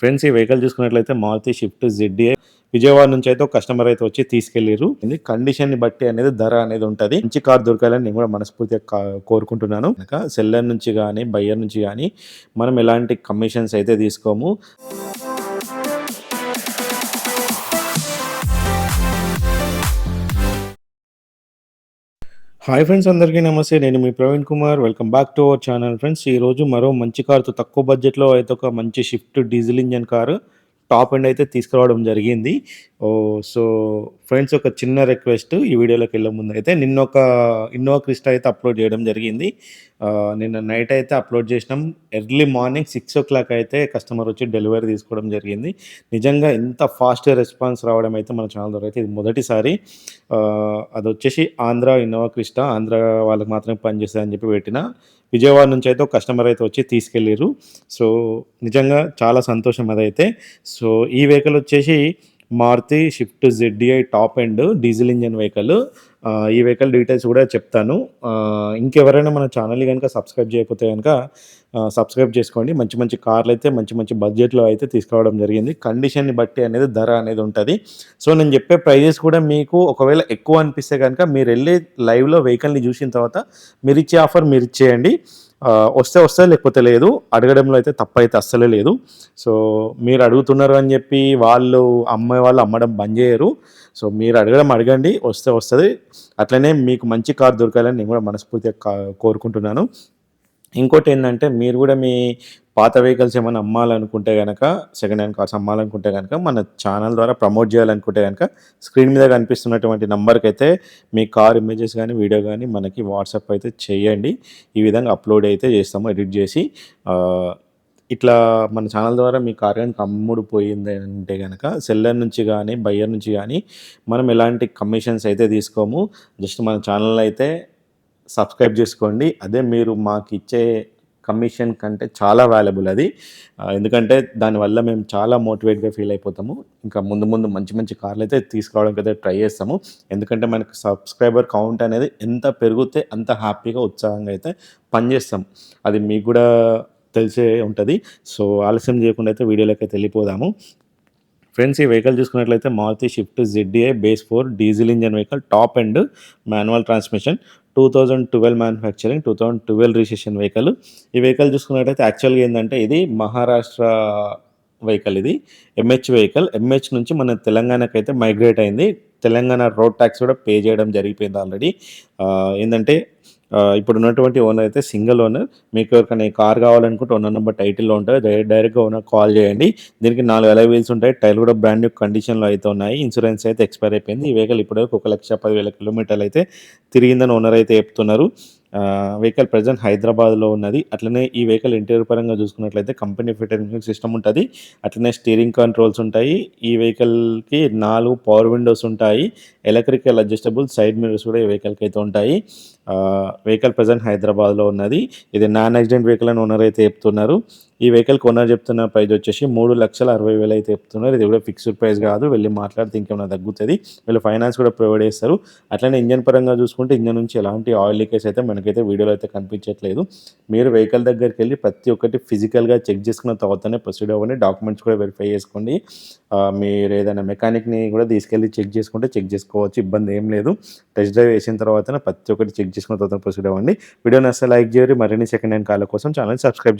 Friends ఈ vehicle చూసుకున్నట్లయితే Maruti Swift ZDA Vijayawada నుంచి అయితే ఒక కస్టమర్ అయితే వచ్చి తీసుకెళ్ళిరు ఇది కండిషన్ని బట్టి అనేది ధర అనేది ఉంటుంది. మంచి కార్ దొరకాలని నేను కూడా మనస్ఫూర్తిగా కా- కోరుకుంటున్నాను. ఇంకా సెల్లర్ నుంచి కానీ బయ్యర్ నుంచి కానీ మనం ఎలాంటి కమిషన్స్ అయితే తీసుకోము. హాయ్ ఫ్రెండ్స్ అందరికీ నమస్తే. నేను మీ Praveen Kumar. Welcome back to our channel friends ఈరోజు మరో మంచి కార్తో తక్కువ బడ్జెట్లో అయితే ఒక మంచి Swift diesel engine car top end అయితే తీసుకురావడం జరిగింది. ఓ సో ఫ్రెండ్స్ ఒక చిన్న రిక్వెస్ట్ ఈ వీడియోలోకి వెళ్ళే ముందు అయితే నిన్న ఒక ఇన్నోవా క్రిస్టా అయితే అప్లోడ్ చేయడం జరిగింది. నిన్న నైట్ అయితే అప్లోడ్ చేసినాం. Early morning six o'clock అయితే కస్టమర్ వచ్చి డెలివరీ తీసుకోవడం జరిగింది. నిజంగా ఇంత ఫాస్ట్ రెస్పాన్స్ రావడం అయితే మన ఛానల్ ద్వారా అయితే ఇది మొదటిసారి. అది వచ్చేసి ఆంధ్ర ఇన్నోవా క్రిస్టా ఆంధ్ర వాళ్ళకి మాత్రమే పనిచేస్తుంది అని చెప్పి పెట్టిన. విజయవాడ నుంచి అయితే ఒక కస్టమర్ అయితే వచ్చి తీసుకెళ్ళారు సో నిజంగా చాలా సంతోషం అదైతే. సో ఈ వెహికల్ వచ్చేసి Maruti Swift ZDI top and diesel engine vehicle. ఈ వెహికల్ డీటెయిల్స్ కూడా చెప్తాను. ఇంకెవరైనా మన ఛానల్ కనుక సబ్స్క్రైబ్ చేయకపోతే కనుక సబ్స్క్రైబ్ చేసుకోండి. మంచి మంచి కార్లు అయితే మంచి మంచి బడ్జెట్లో అయితే తీసుకురావడం జరిగింది. కండిషన్ని బట్టి అనేది ధర అనేది ఉంటుంది. సో నేను చెప్పే ప్రైజెస్ కూడా మీకు ఒకవేళ ఎక్కువ అనిపిస్తే కనుక మీరు వెళ్ళి లైవ్లో వెహికల్ని చూసిన తర్వాత మీరు ఇచ్చే ఆఫర్ మీరు ఇచ్చేయండి. వస్తే వస్తే లేకపోతే లేదు? అడగడంలో అయితే తప్పైతే అస్సలే లేదు. సో మీరు అడుగుతున్నారు అని చెప్పి వాళ్ళు అమ్మే వాళ్ళు అమ్మడం బంద్ చేయరు. సో మీరు అడగడం అడగండి వస్తే వస్తుంది. అట్లనే మీకు మంచి కార్ దొరకాలని నేను కూడా మనస్ఫూర్తిగా కా- కోరుకుంటున్నాను. ఇంకోటి ఏంటంటే మీరు కూడా మీ పాత వెహికల్స్ ఏమైనా అమ్మాలనుకుంటే కనుక సెకండ్ హ్యాండ్ కార్స్ అమ్మాలనుకుంటే కనుక మన ఛానల్ ద్వారా ప్రమోట్ చేయాలనుకుంటే కనుక స్క్రీన్ మీద కనిపిస్తున్నటువంటి నెంబర్కి అయితే మీ కార్ ఇమేజెస్ కానీ వీడియో కానీ మనకి వాట్సాప్ అయితే చేయండి. ఈ విధంగా అప్లోడ్ అయితే చేస్తాము ఎడిట్ చేసి ఇట్లా మన ఛానల్ ద్వారా మీ కార్యానికి కనుక అమ్ముడు పోయింది అంటే కనుక సెల్లర్ నుంచి కానీ బయ్యర్ నుంచి కానీ మనం ఎలాంటి కమిషన్స్ అయితే తీసుకోము. జస్ట్ మన ఛానల్ అయితే సబ్స్క్రైబ్ చేసుకోండి. అదే మీరు మాకు ఇచ్చే కమిషన్ కంటే చాలా వాల్యుబుల్ అది. ఎందుకంటే దానివల్ల మేము చాలా మోటివేట్గా ఫీల్ అయిపోతాము. ఇంకా ముందు ముందు మంచి మంచి కార్లు అయితే తీసుకురావడానికి అయితే ట్రై చేస్తాము. ఎందుకంటే మనకు సబ్స్క్రైబర్ కౌంట్ అనేది ఎంత పెరిగితే అంత హ్యాపీగా ఉత్సాహంగా అయితే పనిచేస్తాం అది మీకు కూడా తెలిసే ఉంటుంది. సో ఆలస్యం చేయకుండా అయితే వీడియోలోకి అయితే వెళ్ళిపోదాము. ఫ్రెండ్స్ ఈ వెహికల్ చూసుకున్నట్లయితే Maruti Swift ZDA base four diesel engine vehicle top and manual transmission two thousand twelve manufacturing two thousand twelve registration vehicle ఈ వెహికల్ చూసుకున్నట్లయితే యాక్చువల్గా ఏంటంటే ఇది మహారాష్ట్ర వెహికల్ ఇది. ఎంహెచ్ వెహికల్ ఎంహెచ్ నుంచి మన తెలంగాణకి అయితే మైగ్రేట్ అయింది. తెలంగాణ రోడ్ ట్యాక్స్ కూడా పే చేయడం జరిగిపోయింది ఆల్రెడీ ఏంటంటే ఇప్పుడు ఉన్నటువంటి ఓనర్ అయితే సింగిల్ ఓనర్. మీకు ఎవరికైనా కార్ కావాలనుకుంటే ఓనర్ నెంబర్ టైటిల్లో ఉంటుంది. డైరెక్ట్గా ఓనర్ కాల్ చేయండి. దీనికి నాలుగు వేల వీల్స్ ఉంటాయి. టైర్ కూడా బ్రాండ్ న్యూ కండిషన్లో అయితే ఉన్నాయి. ఇన్సూరెన్స్ అయితే ఎక్స్పైర్ అయిపోయింది. ఈ వెహికల్ ఇప్పటివరకు ఒక లక్ష పదివేల కిలోమీటర్లు అయితే తిరిగిందని ఓనర్ అయితే చెప్తున్నారు. వెహికల్ ప్రజెంట్ హైదరాబాద్లో ఉన్నది. అట్లనే ఈ వెహికల్ ఇంటీరియర్ పరంగా చూసుకున్నట్లయితే కంపెనీ ఫిటెడ్ మ్యూజిక్ సిస్టమ్ ఉంటుంది. అట్లనే స్టీరింగ్ కంట్రోల్స్ ఉంటాయి. ఈ వెహికల్కి నాలుగు పవర్ విండోస్ ఉంటాయి. ఎలక్ట్రికల్ అడ్జస్టబుల్ సైడ్ మిరర్స్ కూడా ఈ వెహికల్కి అయితే ఉంటాయి. వెహికల్ ప్రజెంట్ హైదరాబాద్లో ఉన్నది. ఇది నాన్ యాక్సిడెంట్ వెహికల్ అని ఓనర్ అయితే చెప్తున్నారు. ఈ వెహికల్ ఓనర్ చెప్తున్న ప్రైస్ వచ్చేసి మూడు లక్షల అరవై వేలు అయితే చెప్తున్నారు. ఇది కూడా ఫిక్స్డ్ ప్రైస్ కాదు. వెళ్ళి మాట్లాడితే ఇంకేమైనా తగ్గుతుంది. వీళ్ళు ఫైనాన్స్ కూడా ప్రొవైడ్ చేస్తారు. అట్లనే ఇంజన్ పరంగా చూసుకుంటే ఇంజన్ నుంచి ఎలాంటి ఆయిల్ లీకేజ్ అయితే మనకైతే వీడియోలో అయితే కనిపించట్లేదు. మీరు వెహికల్ దగ్గరికి వెళ్ళి ప్రతి ఒక్కటి ఫిజికల్గా చెక్ చేసుకున్న తర్వాతనే ప్రొసీడ్ అవ్వండి. డాక్యుమెంట్స్ కూడా వెరిఫై చేసుకోండి. మీరు ఏదైనా మెకానిక్ని కూడా తీసుకెళ్ళి చెక్ చేసుకుంటే చెక్ చేసుకోవచ్చు ఇబ్బంది ఏం లేదు. టెస్ట్ డ్రైవ్ వేసిన తర్వాత ప్రతి ఒక్కటి చెక్ చేసుకున్న తర్వాత ప్రొసీడ్ అవ్వండి. వీడియోని అసలు లైక్ చేయరు మరిన్ని సెకండ్ హ్యాండ్ కాల కోసం ఛానల్ సబ్స్క్రైబ్